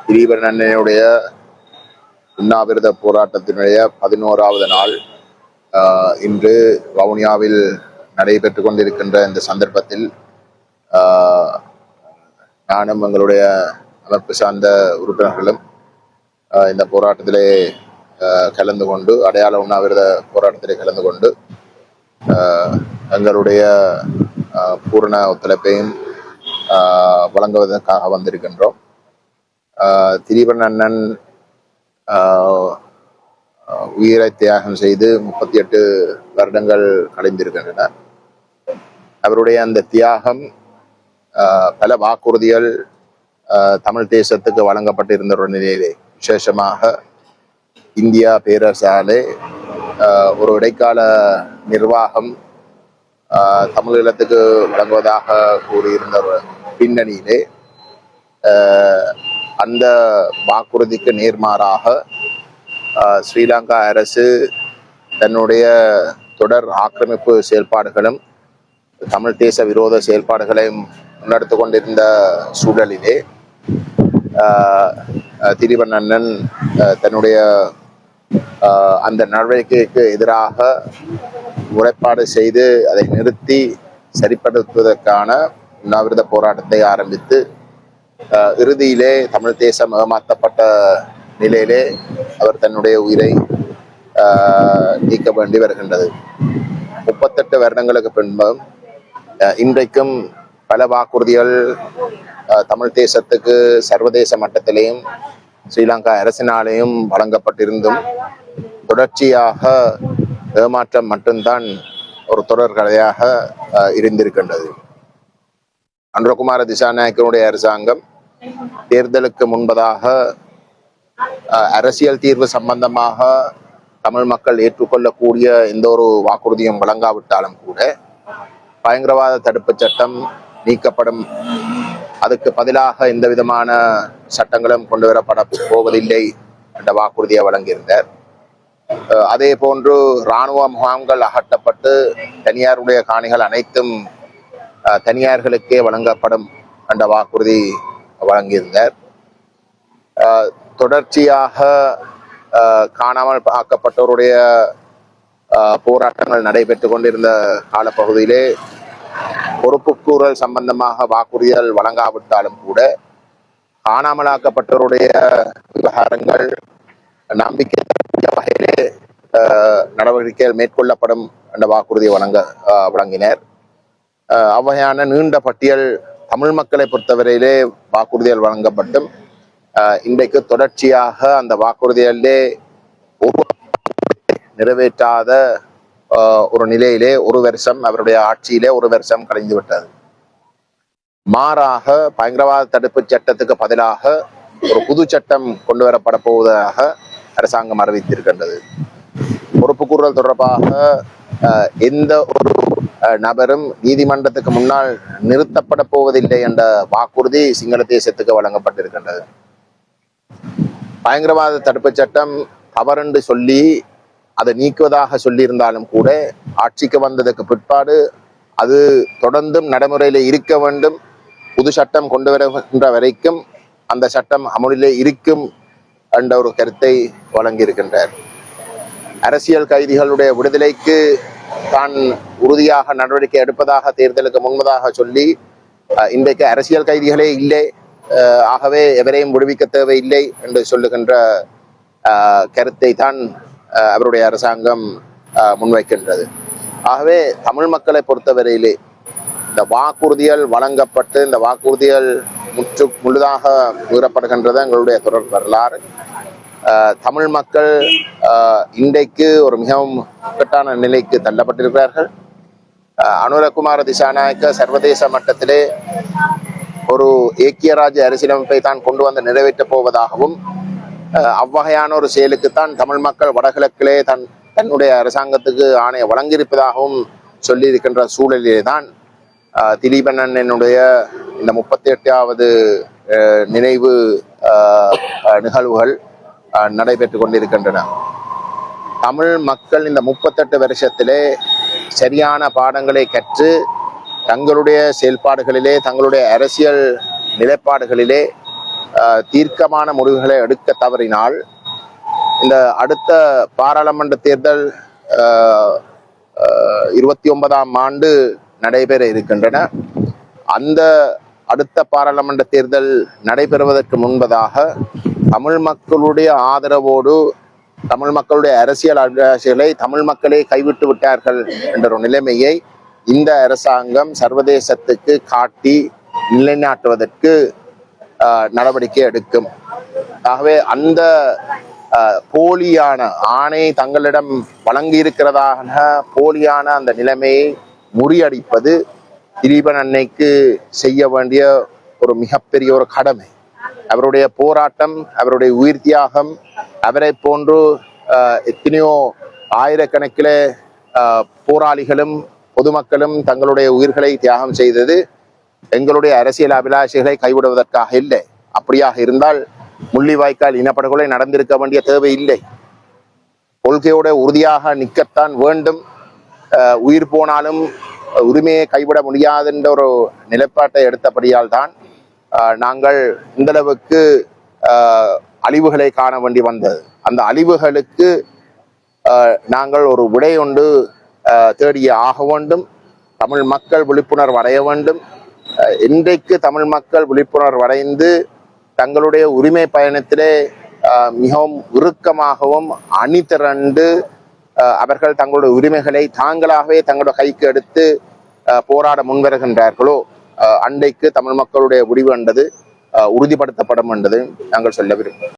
திலீபன் அண்ணனுடைய உண்ணாவிரத போராட்டத்தினுடைய பதினோராவது நாள் ஆஹ், இன்று வவுனியாவில் நடைபெற்று கொண்டிருக்கின்ற இந்த சந்தர்ப்பத்தில் ஆஹ், நானும் எங்களுடைய அமைப்பு சார்ந்த உறுப்பினர்களும் ஆஹ், இந்த போராட்டத்திலே ஆஹ், கலந்து கொண்டு அடையாள உண்ணாவிரத போராட்டத்திலே கலந்து கொண்டு ஆஹ், எங்களுடைய ஆஹ், பூரண ஒத்துழைப்பையும் வழங்குவதற்காக வந்திருக்கின்றோம். ஆஹ், அண்ணன் ஆஹ், உயிரை தியாகம் செய்து முப்பத்தி எட்டு வருடங்கள் கலைந்திருக்கின்றன அவருடைய அந்த தியாகம் ஆஹ், பல வாக்குறுதிகள் ஆஹ், தமிழ் தேசத்துக்கு வழங்கப்பட்டிருந்த ஒரு நிலையிலே விசேஷமாக இந்தியா பேரரசாலே ஆஹ், ஒரு இடைக்கால நிர்வாகம் ஆஹ், தமிழீழத்துக்கு வழங்குவதாக கூறியிருந்த பின்னணியிலே அந்த வாக்குறுதிக்கு நேர்மாறாக ஸ்ரீலங்கா அரசு தன்னுடைய தொடர் ஆக்கிரமிப்பு செயல்பாடுகளும் தமிழ் தேச விரோத செயல்பாடுகளையும் முன்னெடுத்து கொண்டிருந்த சூழலிலே ஆஹ், அண்ணன் தன்னுடைய அந்த நடவடிக்கைக்கு எதிராக முறைப்பாடு செய்து அதை நிறுத்தி சரிப்படுத்துவதற்கான உண்ணாவிரத போராட்டத்தை ஆரம்பித்து இறுதியிலே தமிழ் தேசம் ஏமாற்றப்பட்ட நிலையிலே அவர் தன்னுடைய உயிரை ஆஹ், நீக்க வேண்டி வருகின்றது. முப்பத்தெட்டு வருடங்களுக்கு பின்பும் இன்றைக்கும் பல வாக்குறுதிகள் தமிழ் தேசத்துக்கு சர்வதேச மட்டத்திலேயும் ஸ்ரீலங்கா அரசினாலேயும் வழங்கப்பட்டிருந்தும் தொடர்ச்சியாக ஏமாற்றம் மட்டும்தான் ஒரு தொடர் கதையாக இருந்திருக்கின்றது. அன்றகுமார திசாநாயக்கனுடைய அரசாங்கம் தேர்தலுக்கு முன்பதாக அஹ், அரசியல் தீர்வு சம்பந்தமாக தமிழ் மக்கள் ஏற்றுக்கொள்ளக்கூடிய எந்த ஒரு வாக்குறுதியும் வழங்காவிட்டாலும் கூட பயங்கரவாத தடுப்பு சட்டம் நீக்கப்படும். அதுக்கு பதிலாக எந்த விதமான சட்டங்களும் கொண்டு வரப்பட போவதில்லை என்ற வாக்குறுதியை வழங்கியிருந்தார். அஹ், அதே போன்று இராணுவ முகாம்கள் அகற்றப்பட்டு தனியாருடைய காணிகள் அனைத்தும் தனியார்களுக்கே வழங்கப்படும் என்ற வாக்குறுதி வழங்கியிருந்தார். தொடர்ச்சியாக காணாமல் ஆக்கப்பட்டோருடைய போராட்டங்கள் நடைபெற்று கொண்டிருந்த காலப்பகுதியிலே பொறுப்புக்கூறல் சம்பந்தமாக வாக்குறுதிகள் வழங்காவிட்டாலும் கூட காணாமலாக்கப்பட்டோருடைய விவகாரங்கள் நம்பிக்கை தரக்கூடிய வகையிலே நடவடிக்கைகள் மேற்கொள்ளப்படும் என்ற வாக்குறுதியை வழங்க வழங்கினர். அவ்வகையான நீண்ட பட்டியல் தமிழ் மக்களை பொறுத்தவரையிலே வாக்குறுதிகள் வழங்கப்பட்டும். அஹ், இன்றைக்கு தொடர்ச்சியாக அந்த வாக்குறுதிகளிலே நிறைவேற்றாத ஒரு நிலையிலே ஒரு வருஷம் அவருடைய ஆட்சியிலே ஒரு வருஷம் கழிந்து விட்டது. மாறாக பயங்கரவாத தடுப்பு சட்டத்துக்கு பதிலாக ஒரு புது சட்டம் கொண்டு வரப்பட போவதாக அரசாங்கம் அறிவித்திருக்கின்றது. பொறுப்புக்கூறல் தொடர்பாக அஹ், எந்த ஒரு நபரும் நீதிமன்றத்துக்கு முன்னால் நிறுத்தப்பட போவதில்லை என்ற வாக்குறுதி சிங்கள தேசத்துக்கு வழங்கப்பட்டிருக்கின்றது. பயங்கரவாத தடுப்பு சட்டம் தவறென்று சொல்லி அதை நீக்குவதாக சொல்லியிருந்தாலும் கூட ஆட்சிக்கு வந்ததுக்கு பிற்பாடு அது தொடர்ந்தும் நடைமுறையில் இருக்க வேண்டும். புது சட்டம் கொண்டு வருகின்ற வரைக்கும் அந்த சட்டம் அமுலிலே இருக்கும் என்ற ஒரு கருத்தை வழங்கியிருக்கின்றார். அரசியல் கைதிகளுடைய விடுதலைக்கு தான் உறுதியாக நடவடிக்கை எடுப்பதாக தேர்தலுக்கு முன்பதாக சொல்லி அஹ், இன்றைக்கு அரசியல் கைதிகளே இல்லை ஆகவே எவரையும் விடுவிக்க தேவையில்லை என்று சொல்லுகின்ற கருத்தை தான் அஹ், அவருடைய அரசாங்கம் முன்வைக்கின்றது. ஆகவே தமிழ் மக்களை பொறுத்தவரையிலே இந்த வாக்குறுதிகள் வழங்கப்பட்டு இந்த வாக்குறுதிகள் முற்று முழுதாக மீறப்படுகின்றது எங்களுடைய தொடர் வரலாறு. தமிழ் மக்கள் இன்றைக்கு ஒரு மிகவும் இக்கட்டான நிலைக்கு தள்ளப்பட்டிருக்கிறார்கள். அனுரகுமார திசாநாயக்க சர்வதேச மட்டத்திலே ஒரு ஏக்கியராஜ அரசியலமைப்பை தான் கொண்டு வந்து நிறைவேற்றப் போவதாகவும் அவ்வகையான ஒரு செயலுக்குத்தான் தமிழ் மக்கள் வடகிழக்கிலே தன் தன்னுடைய அரசாங்கத்துக்கு ஆணையை வழங்கியிருப்பதாகவும் சொல்லியிருக்கின்ற சூழலிலே தான் ஆஹ் திலீபன் அண்ணனுடைய இந்த முப்பத்தி எட்டாவது நினைவு நிகழ்வுகள் நடைபெற்று கொண்டிருக்கின்றன. தமிழ் மக்கள் இந்த முப்பத்தெட்டு வருஷத்திலே சரியான பாடங்களை கற்று தங்களுடைய செயல்பாடுகளிலே தங்களுடைய அரசியல் நிலைப்பாடுகளிலே தீர்க்கமான முடிவுகளை எடுக்க தவறினால் இந்த அடுத்த பாராளுமன்ற தேர்தல் இருபத்தி ஒன்பதாம் ஆண்டு நடைபெற இருக்கின்றன. அந்த அடுத்த பாராளுமன்ற தேர்தல் நடைபெறுவதற்கு முன்பதாக தமிழ் மக்களுடைய ஆதரவோடு தமிழ் மக்களுடைய அரசியல் அபிலாஷைகளை தமிழ் மக்களே கைவிட்டு விட்டார்கள் என்ற ஒரு நிலைமையை இந்த அரசாங்கம் சர்வதேசத்துக்கு காட்டி நிலைநாட்டுவதற்கு நடவடிக்கை எடுக்கும். ஆகவே அந்த போலியான ஆணை தங்களிடம் வழங்கி இருக்கிறதாக போலியான அந்த நிலைமையை முறியடிப்பது திலீபன் அன்னைக்கு செய்ய வேண்டிய ஒரு மிகப்பெரிய ஒரு கடமை. அவருடைய போராட்டம் அவருடைய உயிர் தியாகம் அவரை போன்று எத்தனையோ ஆயிரக்கணக்கில் போராளிகளும் பொதுமக்களும் தங்களுடைய உயிர்களை தியாகம் செய்தது எங்களுடைய அரசியல் அபிலாஷைகளை கைவிடுவதற்காக இல்லை. அப்படியாக இருந்தால் முள்ளிவாய்க்கால் இனப்படுகொலை நடந்திருக்க வேண்டிய தேவை இல்லை. கொள்கையோட உறுதியாக நிற்கத்தான் வேண்டும். உயிர் போனாலும் உரிமையை கைவிட முடியாது என்ற ஒரு நிலைப்பாட்டை எடுத்தபடியால் தான் நாங்கள் இந்தளவுக்கு அழிவுகளை காண வேண்டி வந்தது. அந்த அழிவுகளுக்கு நாங்கள் ஒரு விடை ஒன்று தேடிய ஆக வேண்டும். தமிழ் மக்கள் விழிப்புணர்வு அடைய வேண்டும். இன்றைக்கு தமிழ் மக்கள் விழிப்புணர்வு அடைந்து தங்களுடைய உரிமை பயணத்திலே மிகவும் இறுக்கமாகவும் அணி திரண்டு அவர்கள் தங்களுடைய உரிமைகளை தாங்களாகவே தங்களுடைய கைக்கு எடுத்து போராட முன்வருகின்றார்களோ அஹ், தமிழ் மக்களுடைய முடிவு என்றது அஹ், உறுதிப்படுத்தப்படும் என்றது நாங்கள் சொல்ல விரும்புகிறோம்.